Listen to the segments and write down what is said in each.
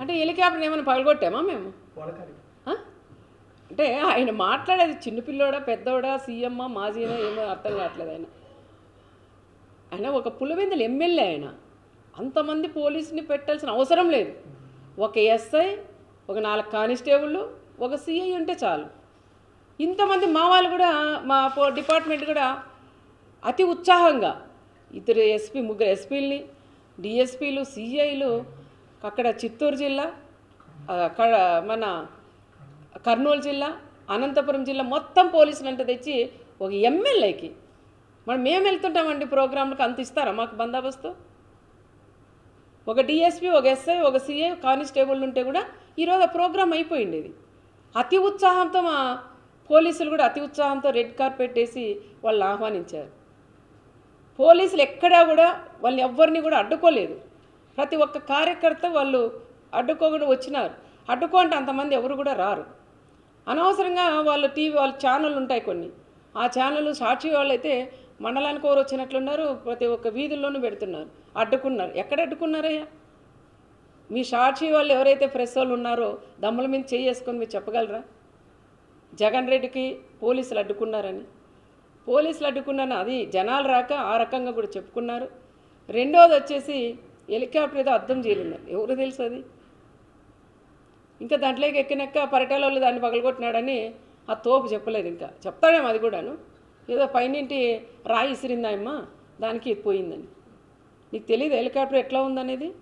అంటే హెలికాప్టర్ ఏమైనా పగలగొట్టామా మేము? అంటే ఆయన మాట్లాడేది చిన్నపిల్లోడా పెద్దోడా సీఎమ్మా మాజీనా ఏమో అర్థం కావట్లేదు ఆయన. ఆయన ఒక పులివెందులు ఎమ్మెల్యే ఆయన. అంతమంది పోలీసుని పెట్టాల్సిన అవసరం లేదు. ఒక ఎస్ఐ ఒక నాలుగు కానిస్టేబుల్ ఒక సిఐ ఉంటే చాలు. ఇంతమంది మా వాళ్ళు కూడా మా డిపార్ట్మెంట్ కూడా అతి ఉత్సాహంగా ఇద్దరు ఎస్పీ ముగ్గురు ఎస్పీలని డిఎస్పీలు సిఐలు అక్కడ చిత్తూరు జిల్లా అక్కడ మన కర్నూలు జిల్లా అనంతపురం జిల్లా మొత్తం పోలీసులు అంటే తెచ్చి ఒక ఎమ్మెల్యేకి మనం మేము వెళ్తుంటామండి ప్రోగ్రాంలకు అంత ఇస్తారా మాకు బందోబస్తు? ఒక డిఎస్పీ ఒక ఎస్ఐ ఒక సిఐ కానిస్టేబుల్ ఉంటే కూడా ఈరోజు ఆ ప్రోగ్రాం అయిపోయింది ఇది. అతి ఉత్సాహంతో మా పోలీసులు కూడా అతి ఉత్సాహంతో రెడ్ కార్పెట్ వేసి వాళ్ళని ఆహ్వానించారు. పోలీసులు ఎక్కడా కూడా వాళ్ళని ఎవ్వరిని కూడా అడ్డుకోలేదు. ప్రతి ఒక్క కార్యకర్త వాళ్ళు అడ్డుకోకుండా వచ్చినారు. అడ్డుకోంటే అంతమంది ఎవరు కూడా రారు. అనవసరంగా వాళ్ళు టీవీ వాళ్ళ ఛానళ్ళు ఉంటాయి కొన్ని. ఆ ఛానల్ సాక్షి వాళ్ళు అయితే మండలానికి ఎవరు వచ్చినట్లున్నారు ప్రతి ఒక్క వీధుల్లోనూ పెడుతున్నారు. అడ్డుకున్నారు. ఎక్కడ అడ్డుకున్నారయ్యా? మీ సాక్షి వాళ్ళు ఎవరైతే ప్రెస్ వాళ్ళు ఉన్నారో దమ్ముల మీద చేసుకొని మీరు చెప్పగలరా? జగన్ రెడ్డికి పోలీసులు అడ్డుకున్నారని. పోలీసులు అడ్డుకున్నాను అది జనాలు రాక ఆ రకంగా కూడా చెప్పుకున్నారు. రెండోది వచ్చేసి హెలికాప్టర్ ఏదో అర్థం చేయలేదండి ఎవరు తెలుసు అది? ఇంకా దాంట్లోకి ఎక్కినాక పరిటాల వాళ్ళు దాన్ని పగలగొట్టినాడని ఆ తోపు చెప్పలేదు ఇంకా. చెప్తాడేమో అది కూడాను. ఏదో పైనింటి రాయి ఇసిరిందాయమ్మ దానికి పోయిందని. నీకు తెలియదు హెలికాప్టర్ ఎట్లా ఉందనేది?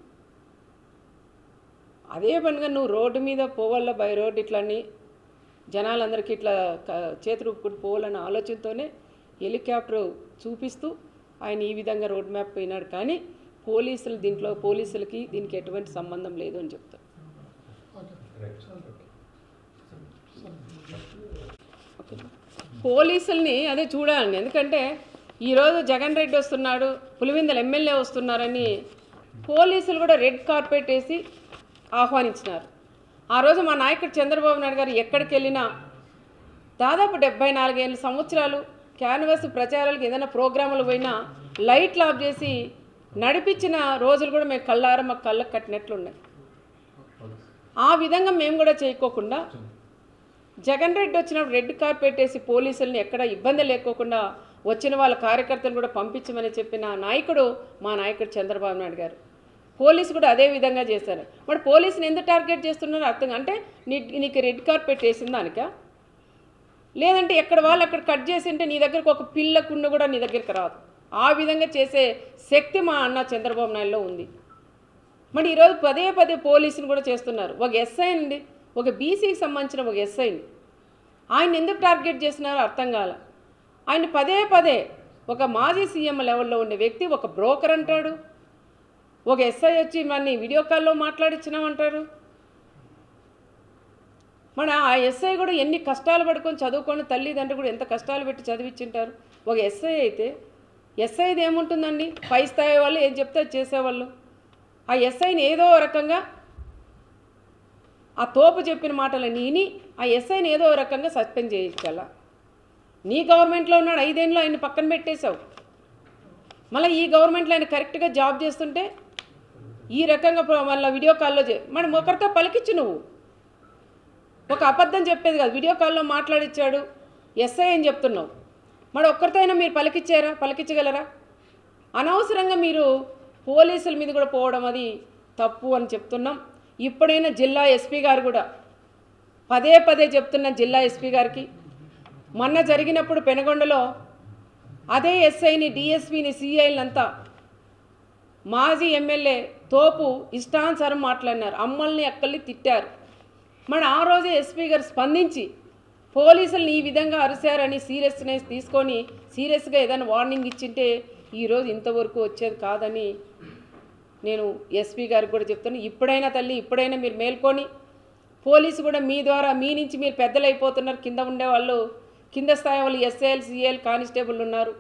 అదే పనిగా నువ్వు రోడ్డు మీద పోవాల బై రోడ్ ఇట్లని జనాలందరికీ ఇట్లా క- చేతులు ఊపుకుంటూ పోవాలన్న ఆలోచనతోనే హెలికాప్టర్ చూపిస్తూ ఆయన ఈ విధంగా రోడ్ మ్యాప్ పోయినాడు. కానీ పోలీసులు దీంట్లో పోలీసులకి దీనికి ఎటువంటి సంబంధం లేదు అని చెప్తారు. పోలీసుల్ని అదే చూడాలండి ఎందుకంటే ఈరోజు జగన్ రెడ్డి వస్తున్నాడు పులివిందల ఎమ్మెల్యే వస్తున్నారని పోలీసులు కూడా రెడ్ కార్పెట్ వేసి ఆహ్వానించినారు. ఆ రోజు మా నాయకుడు చంద్రబాబు నాయుడు గారు ఎక్కడికి వెళ్ళినా దాదాపు డెబ్బై నాలుగేళ్ళ సంవత్సరాలు క్యాన్వాస్ ప్రచారాలకు ఏదైనా ప్రోగ్రాములు పోయినా లైట్లు ఆఫ్ చేసి నడిపించిన రోజులు కూడా మేము కళ్ళారా మాకు కళ్ళకు కట్టినట్లున్నాయి ఆ విధంగా మేము కూడా చేయకోకుండా జగన్ రెడ్డి వచ్చినప్పుడు రెడ్ కార్పెట్ వేసి పోలీసుల్ని ఎక్కడ ఇబ్బంది లేకోకుండా వచ్చిన వాళ్ళ కార్యకర్తలు కూడా పంపించమని చెప్పిన నాయకుడు మా నాయకుడు చంద్రబాబు నాయుడు గారు. పోలీసు కూడా అదే విధంగా చేశారు. మరి పోలీసుని ఎందుకు టార్గెట్ చేస్తున్నారో అర్థం అంటే నీ నీకు రెడ్ కార్పెట్ వేసిన లేదంటే ఎక్కడ వాళ్ళు అక్కడ కట్ చేసి ఉంటే నీ దగ్గరకు ఒక పిల్లకున్న కూడా నీ దగ్గరికి రాదు. ఆ విధంగా చేసే శక్తి మా అన్న చంద్రబాబు నాయుడులో ఉంది. మరి ఈరోజు పదే పదే పోలీసుని కూడా చేస్తున్నారు. ఒక ఎస్ఐ అండి. ఒక బీసీకి సంబంధించిన ఒక ఎస్ఐని ఆయన ఎందుకు టార్గెట్ చేస్తున్నారో అర్థం కాల. ఆయన పదే పదే ఒక మాజీ సీఎం లెవెల్లో ఉండే వ్యక్తి ఒక బ్రోకర్ అంటాడు. ఒక ఎస్ఐ వచ్చి మన వీడియో కాల్లో మాట్లాడించినామంటారు మన ఆ ఎస్ఐ కూడా ఎన్ని కష్టాలు పడుకొని చదువుకొని తల్లిదండ్రులు కూడా ఎంత కష్టాలు పెట్టి చదివించింటారు ఒక ఎస్ఐ అయితే ఎస్ఐది ఏముంటుందండి? పై స్థాయి వాళ్ళు ఏం చెప్తే అది చేసేవాళ్ళు. ఆ ఎస్ఐని ఏదో రకంగా ఆ తోపు చెప్పిన మాటలని విని ఆ ఎస్ఐని ఏదో రకంగా సస్పెండ్ చేయించాల? నీ గవర్నమెంట్లో ఉన్నాడు ఐదేళ్ళు ఆయన పక్కన పెట్టేశావు. మళ్ళీ ఈ గవర్నమెంట్లో ఆయన కరెక్ట్గా జాబ్ చేస్తుంటే ఈ రకంగా మళ్ళీ వీడియో కాల్లో చే మనం ఒకరితో పలికిచ్చు నువ్వు. ఒక అబద్ధం చెప్పేది కాదు. వీడియో కాల్లో మాట్లాడిచ్చాడు ఎస్ఐ అని చెప్తున్నావు. మరి ఒక్కరితో అయినా మీరు పలికిచ్చారా? పలికించగలరా అనవసరంగా మీరు పోలీసుల మీద కూడా పోవడం అది తప్పు అని చెప్తున్నాం. ఇప్పుడైనా జిల్లా ఎస్పీ గారు కూడా పదే పదే చెప్తున్న జిల్లా ఎస్పీ గారికి. మొన్న జరిగినప్పుడు పెనగొండలో అదే ఎస్ఐని డిఎస్పీని సిఐలంతా మాజీ ఎమ్మెల్యే తోపు ఇష్టానుసారం మాట్లాడినారు. అమ్మల్ని అక్కల్ని తిట్టారు. మన ఆ రోజే ఎస్పీ గారు స్పందించి పోలీసుల్ని ఈ విధంగా అరిశారని సీరియస్నెస్ తీసుకొని సీరియస్గా ఏదైనా వార్నింగ్ ఇచ్చింటే ఈరోజు ఇంతవరకు వచ్చేది కాదని నేను ఎస్పీ గారికి కూడా చెప్తాను ఇప్పుడైనా తల్లి ఇప్పుడైనా మీరు మేల్కొని పోలీసు కూడా మీ ద్వారా మీ నుంచి మీరు పెద్దలు అయిపోతున్నారు కింద ఉండేవాళ్ళు కింద స్థాయి వాళ్ళు ఎస్ఏఎల్ సిఎల్ కానిస్టేబుల్ ఉన్నారు.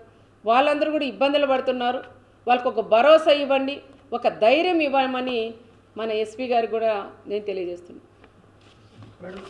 వాళ్ళందరూ కూడా ఇబ్బందులు పడుతున్నారు. వాళ్ళకు ఒక భరోసా ఇవ్వండి ఒక ధైర్యం ఇవ్వమని మన ఎస్పీ గారికి కూడా నేను తెలియజేస్తున్నాను. ಮೇಡಮ್